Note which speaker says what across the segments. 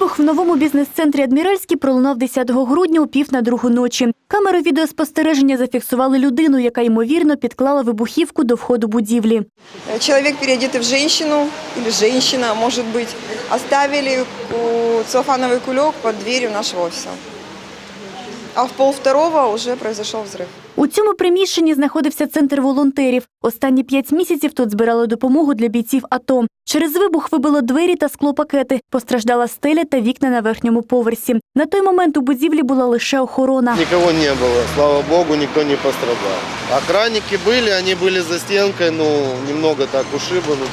Speaker 1: Вибух в новому бізнес-центрі Адміральський пролунав 10 грудня у пів на другу ночі. Камери відеоспостереження зафіксували людину, яка ймовірно підклала вибухівку до входу будівлі.
Speaker 2: Человек, переодетый в женщину или женщина, может быть, оставили ку- целлофановый кулек под дверью нашего офиса. А в полвторого уже произошел взрыв.
Speaker 1: У цьому приміщенні знаходився центр волонтерів. Останні п'ять місяців тут збирали допомогу для бійців АТО. Через вибух вибило двері та склопакети. Постраждала стеля та вікна на верхньому поверсі. На той момент у будівлі була лише охорона.
Speaker 3: Никого не было, слава богу, никто не пострадал. Охранники были, они были за стенкой, ну, немного так ушибаны.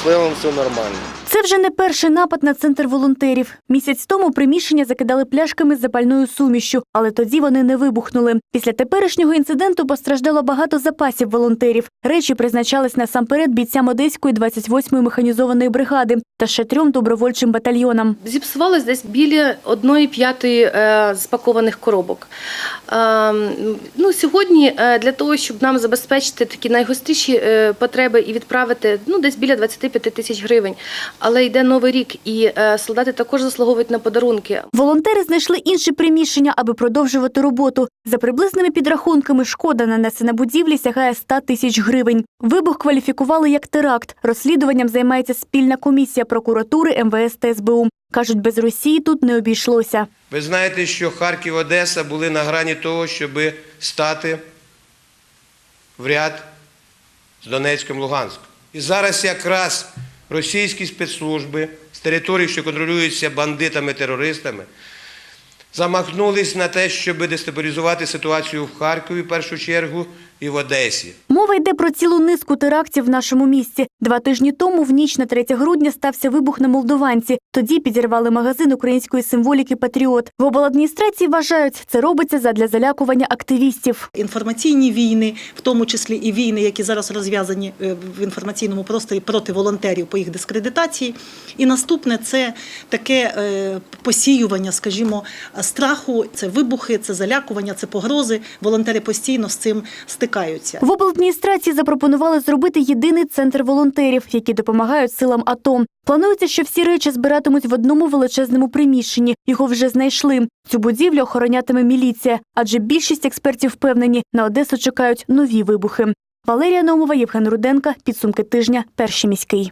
Speaker 3: В целом все нормально.
Speaker 1: Це вже не перший напад на центр волонтерів. Місяць тому приміщення закидали пляшками з запальною сумішшю, але тоді вони не вибухнули. Після теперішнього інциденту постраждало багато запасів волонтерів. Речі призначались насамперед бійцям Одеської 28-ї механізованої бригади та ще трьом добровольчим батальйонам.
Speaker 4: Зіпсувалось десь біля одної п'ятої е, спакованих коробок. Е, ну, сьогодні е, для того, щоб нам забезпечити такі найгостріші потреби і відправити ну, десь біля 25 тисяч гривень. Але йде новий рік, і е, солдати також заслуговують на подарунки.
Speaker 1: Волонтери знайшли інші приміщення, аби продовжувати роботу. За приблизними підрахунками, шкода нанесена будівлі сягає 100 тисяч гривень. Вибух кваліфікували як теракт. Розслідуванням займається спільна комісія прокуратури, МВС та СБУ. Кажуть, без Росії тут не обійшлося.
Speaker 5: Ви знаєте, що Харків, Одеса були на грані того, щоб стати в ряд з Донецьком, Луганськом. І зараз якраз російські спецслужби з територій, що контролюються бандитами-терористами, замахнулись на те, щоб дестабілізувати ситуацію в Харкові в першу чергу і в Одесі.
Speaker 1: Мова йде про цілу низку терактів в нашому місті. Два тижні тому, в ніч на 3 грудня, стався вибух на Молдованці. Тоді підірвали магазин української символіки Патріот. В обладміністрації вважають, це робиться задля залякування активістів.
Speaker 6: інформаційні війни, в тому числі і війни, які зараз розв'язані е, в інформаційному просторі проти волонтерів по їх дискредитації. І наступне це таке е, посіювання, скажімо, страху, це вибухи, це залякування, це погрози. Волонтери постійно з цим стикаються.
Speaker 1: В обладміністрації запропонували зробити єдиний центр волонтерів, які допомагають силам АТО. Планується, що всі речі збиратимуть в одному величезному приміщенні. Його вже знайшли. Цю будівлю охоронятиме міліція, адже більшість експертів впевнені, на Одесу чекають нові вибухи. Валерія Номова, Євген Руденка. Підсумки тижня. Перший міський.